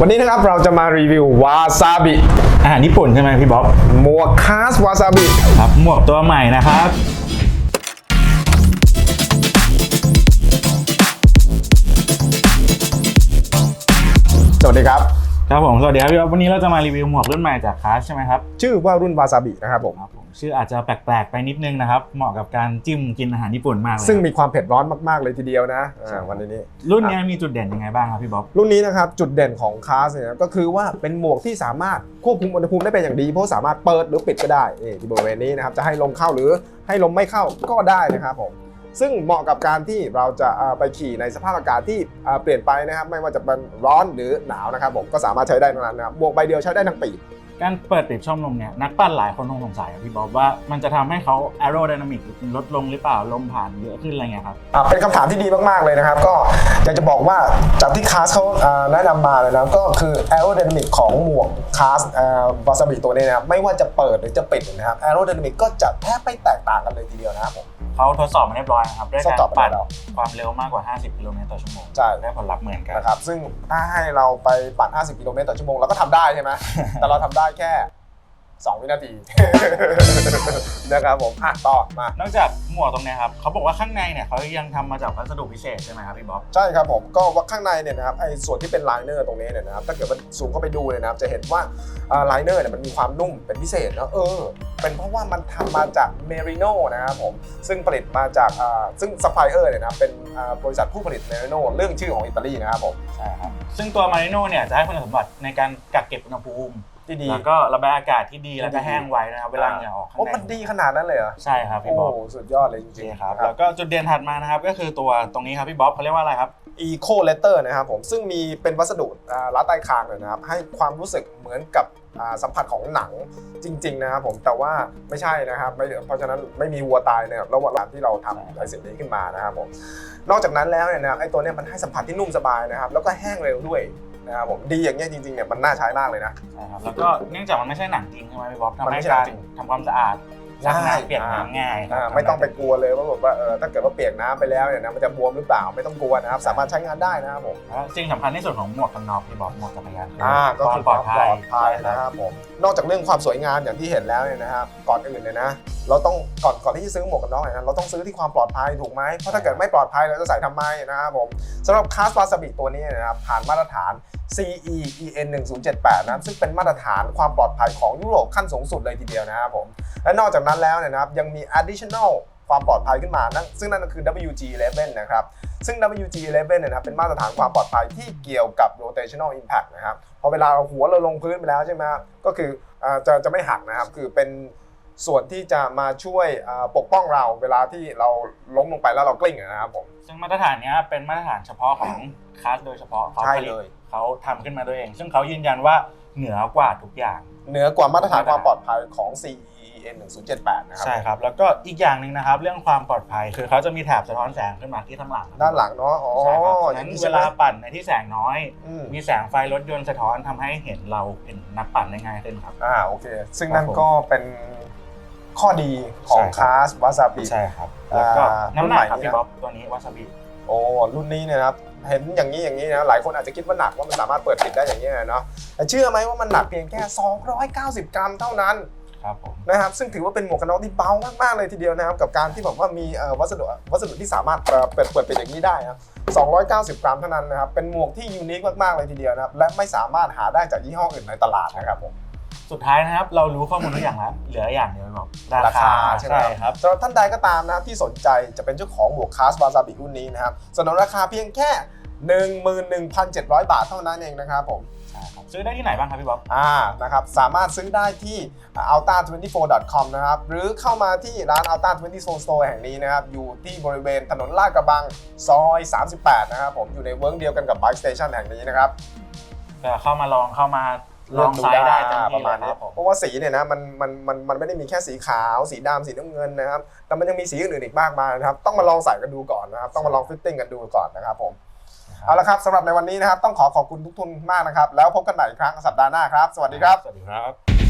วันนี้นะครับเราจะมารีวิววาซาบิอาหารญี่ปุ่นใช่ไหมพี่บ๊อบหมวกคาสวาซาบิครับหมวกตัวใหม่นะครับ สวัสดีครับ ครับผม สวัสดีครับพี่บ๊อบวันนี้เราจะมารีวิวหมวกรุ่นใหม่จากคลาสใช่ไหมครับ ชื่อว่ารุ่นวาซาบินะครับผมครับผมชื่ออาจจะแปลกๆไปนิดนึงนะครับ เหมาะกับการจิ้มกินอาหารญี่ปุ่นมากเลยซึ่งมีความเผ็ดร้อนมากๆเลยทีเดียวนะใช่อ่าวันนี้ รุ่นนี้มีจุดเด่นยังไงบ้างครับพี่บ๊อบ รุ่นนี้นะครับจุดเด่นของคาสเนี่ยก็คือว่าเป็นหมวกที่สามารถควบคุมอุณหภูมิได้เป็นอย่างดี เพราะสามารถเปิดหรือปิดก็ได้นี่ที่บริเวณนี้นะครับจะให้ลมเข้าหรือให้ลมไม่เข้าก็ได้นะครับผมซึ่งเหมาะกับการที่เราจะอ่าไปขี่ในสภาพอากาศที่อ่าเปลี่ยนไปนะครับ ไม่ว่าจะเป็นร้อนหรือหนาวนะครับผมก็สามารถใช้ได้ทั้งนั้นนะครับหมวกใบเดียวใช้ได้ทั้งปี การเปิดปิดช่องลมเนี่ยนักปั้นหลายคนคงสงสัยครับพี่บ๊อบว่ามันจะทำให้เขา aerodynamic ลดลงหรือเปล่าลมผ่านเยอะขึ้นอะไรเงี้ยครับเป็นคำถามที่ดีมากๆเลยนะครับ ก็อยากจะบอกว่าจากที่คาสเขาแนะนำมาเลยนะก็คือ aerodynamic ของหมวกคาสวาซาบิตัวนี้นะครับไม่ว่าจะเปิดหรือจะปิดนะครับ aerodynamic ก็จะแทบไม่แตกต่างกันเลยทีเดียวนะครับผม เขาทดสอบมาเรียบร้อยนะครับด้วยทดการสอบมาปั่นแล้วความเร็วมากกว่า 50 กิโลเมตรต่อชั่วโมงใช่ ได้ผลลัพธ์เหมือนกันนะครับซึ่งถ้าให้เราไปปั่น 50 กิโลเมตรต่อชั่วโมงเราก็ทำได้ใช่ไหมแต่เราทำได้แค่ 2 วินาที นะครับผมอะต่อมานอกจากหมวกตรงเนี้ยครับเขาบอกว่าข้างในเนี่ยเขายังทำมาจากวัสดุพิเศษใช่ไหมครับพี่บ๊อบ ใช่ครับผมก็ว่าข้างในเนี่ยนะครับไอ้ส่วนที่เป็นไลเนอร์ตรงนี้เนี่ยนะครับถ้าเกิดมันซูมเข้าไปดูเลยนะครับจะเห็นว่าไลเนอร์เนี่ยมันมีความนุ่มเป็นพิเศษเนอะเออ เป็นเพราะว่ามันทำมาจากเมริโนนะครับผมซึ่งผลิตมาจากอ่าซึ่งซัพพลายเออร์เนี่ยนะครับเป็นอ่าบริษัทผู้ผลิตเมริโนเรื่องชื่อของอิตาลีนะครับผม ใช่ครับ ซึ่งตัวมาริโนเนี่ยจะให้คุณสมบัติในการกักเก็บอุณหภูมิ ที่ดีแล้วก็ระบายอากาศที่ดีแล้วก็แห้งไวนะครับเวลาเหงื่อออกข้างโอ้ในมันดีขนาดนั้นเลยเหรอใช่ครับพี่โอ้บ๊อบสุดยอดเลยจโอเคริงๆครับนะแล้วก็จุดเด่นถัดมานะครับก็คือตัวตรงนี้ครับพี่บ๊อบเขาเรียกว่าอะไรครับ Eco Letter นะครับผมซึ่งมีเป็นวัสดุอ่ารัดใต้คางเลยนะครับให้ความรู้สึกเหมือนกับอ่าสัมผัสของหนังจริง ๆ นะครับผมแต่ว่าไม่ใช่นะครับไม่เพราะฉะนั้นไม่มีวัวตายนะครับระหว่างที่เราทำไอ้สิ่งนี้ขึ้นมานะครับผมนอกจากนั้นแล้วเนี่ยนะครับไอ้ตัวเนี้ยมันให้สัมผัสที่นุ่มสบายนะครับแล้วก็แห้งเร็วด้วย นะครับผมดีอย่างเงี้ยจริงๆเนี่ยมันน่าใช้มากเลยนะ ใช่ครับแล้วก็เนื่องจากมันไม่ใช่หนังจริงใช่ไหมพี่บ๊อบมันทำไม่ให้ใช่หนักางรจริงทำความสะอาดล้างง่ายน้ำเปลี่ยนน้ำง่ายครัอ่าบไม่ต้องไปกลัวเลยว่าแบบว่าเออถ้าเกิดว่าเปียกน้ำไปแล้วเนี่ยนะมันจะบวมหรือเปล่าไม่ต้องกลัวนะครับสามารถใช้งานได้นะครับผม แล้วสิ่งสำคัญที่สุดของหมวกกันน็อกพี่บ๊อบหมวกจักรยานอ่าก็ควาคืมอปคลอวาดมภัปยลอดภัยนะครับผมนอกจากเรื่องความสวยงามอย่างที่เห็นแล้วเนี่ยนะครับก่อนอื่นเลยนะ เราต้องก่อนก่อนที่จะซื้อหมวกกันน็อกเนี่ยนะเราต้องซื้อที่ความปลอดภัยถูกไหมเพราะถ้าเกิดไม่ปลอดภัยเราจะใส่ทำไมนะครับผมสำหรับคาสวาซาบิตัวนี้นะครับผ่านมาตรฐาน CE EN 1078นะซึ่งเป็นมาตรฐานความปลอดภัยของยุโรปขั้นสูงสุดเลยทีเดียวนะครับผม และนอกจากนั้นแล้วเนี่ยนะครับยังมี additional ความปลอดภัยขึ้นมานั่นซึ่งนั่นก็คือ WG11 นะครับ ซึ่ง WG11 เนี่ยนะครับเป็นมาตรฐานความปลอดภัยที่เกี่ยวกับ rotational impact นะครับ พอเวลาเราหัวเราลงพื้นไปแล้วใช่ไหมก็คืออจะจะไม่หักนะครับ คือเป็น ส่วนที่จะมาช่วยอ่าปกป้องเราเวลาที่เราล้มลงไปแล้วเรากลิ้งนะครับผมซึ่งมาตรฐานเนี้ยเป็นมาตรฐานเฉพาะของคลาสโดยเฉพาะเขาใช่ผลิตเลยเขาทำขึ้นมาด้วยเอง ซึ่งเขายืนยันว่าเหนือกว่าทุกอย่าง เหนือกว่ามาตรฐานความปลอดภัยของ CE EN 1078นะครับใช่ครับแล้วก็อีกอย่างหนึ่งนะครับ เรื่องความปลอดภัยคือเขาจะมีแถบสะท้อนแสงขึ้นมาที่ข้างหลังด้านหลังเนาะอ๋อใช่ครับอฉะย่านั้งนนี้เวใช่ไหมลาปั่นในที่แสงน้อยอืมมีแสงไฟรถยนต์สะท้อนทำให้เห็นเราเห็นนักปั่นได้ง่ายขึ้นครับอ่าโอเค ซึ่งครับนั่นผมก็เป็น ข้อดีของใช่ครับคาสวาซาบิ ใช่ครับ แล้วก็อ่าน้ำหนักครับรุ่นใหม่ พี่บ๊อบตัวนี้วาซาบิโอ้รุ่นนี้เนี่ยนะครับเห็นอย่างนี้อย่างนี้นะหลายคนอาจจะคิดว่าหนักว่ามันสามารถเปิดปิดได้อย่างนี้นะเนาะแต่เชื่อไหมว่ามันหนักเพียงแค่ 290 กรัมเท่านั้นครับผม นะครับซึ่งถือว่าเป็นหมวกกันน็อกที่เบามากๆเลยทีเดียวนะครับกับการที่แบบว่ามีเอ่อวัสดุวัสดุที่สามารถเอ่อเปิดเปิดปิดอย่างนี้ได้นะ290 กรัมเท่านั้นนะครับเป็นหมวกที่ยูนิคมากๆเลยทีเดียวนะครับและไม่สามารถหาได้จากยี่ห้ออื่นในตลาดนะครับผม สุดท้ายนะครับ เรารู้ข้อมูลทุกอย่างแล้ว เหลืออย่างเดียวบอกราคาใช่ไหมครับสำหรับท่านใดก็ตามนะครับที่สนใจจะเป็นเจ้าของหมวกคาสวาซาบิรุ่นนี้นะครับสนนราคาเพียงแค่ 11,700 บาทเท่านั้นเองนะครับผมใช่ครับซื้อได้ที่ไหนบ้างครับพี่บ๊อบอ่านะครับสามารถซื้อได้ที่ alta24.com นะครับหรือเข้ามาที่ร้าน alta 24 store แห่งนี้นะครับอยู่ที่บริเวณถนนลาดกระบังซอย 38 นะครับผมอยู่ในเวิร์กเดียวกันกับ Bike Station แห่งนี้นะครับก็เข้ามาลองเข้ามา ลองไซส์ได้เต็มปที่ระมาณเลยนี้ครับผมเพราะว่าสีเนี่ยนะมันมันมันมันไม่ได้มีแค่สีขาว สีดำสีน้ำเงินนะครับแต่มันยังมีสีอื่นๆอีกมากมายนะครับต้องมาลองใส่กันดูก่อนนะครับต้องมาลองฟิตติ้งกันดูก่อนนะครับผมเอาละครับสำหรับในวันนี้นะครับต้องขอขอบคุณทุกทุนมากนะครับ แล้วพบกันใหม่อีกครั้งสัปดาห์หน้าครับ สวัสดีครับ สวัสดีครับ